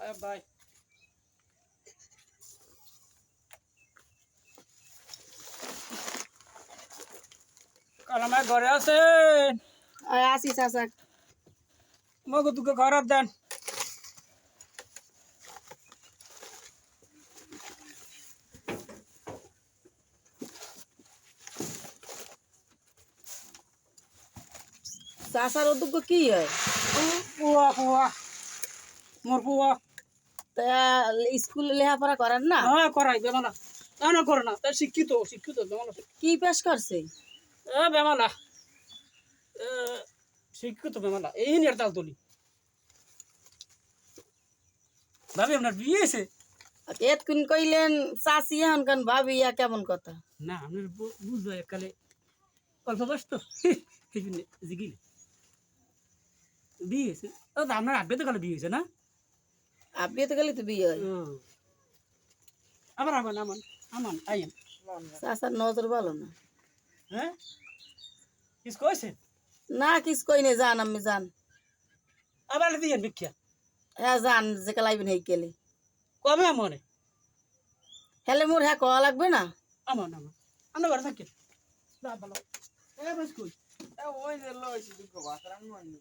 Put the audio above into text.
আয় বাই কালামায় ঘরে আছেন আর আসি চাচা মগো তোকে ঘর দেন চাচার উদ্যোগ কি হয় পুয়া পুয়া মোর পুয়া তা স্কুল লেখাপড়া করেন না? হ্যাঁ করাই বেমালা না না করে না। তাই শিক্ষিত শিক্ষিত বেমালা কি পেশ করছে? এ বেমালা শিক্ষিত বেমালা এই নিয়ে তাল তুলি ভাবি আপনার বিয়ে হয়েছে? এতক্ষণ কইলেন চাচি এখন কেন ভাবি ইয়া কেমন কথা? না আপনার বুঝব এককালে অল্প বয়স তো। এই জন্য জিগিলে। বিয়ে হয়েছে। আপনার আব্বে তো কালে বিয়ে হয়েছে না? আপনি তো গেলে তো বিয়ে হয়। আবার আমান আমান আমান আইন চাচার নজর ভালো না। হ্যাঁ? কিছু কয়েছে না কিছু কই নেই যান আমি যান আবার দিয়ে ভিক্ষা। হ্যাঁ যান যে কালাইবেন হেই গেলে কবে আমনে? হেলে মোর হ্যাঁ কওয়া লাগবে না। আমান আমান। আমরা ঘরে থাকি যা ভালো। এ বাস কই ওই যে লইছি ভাত রান্না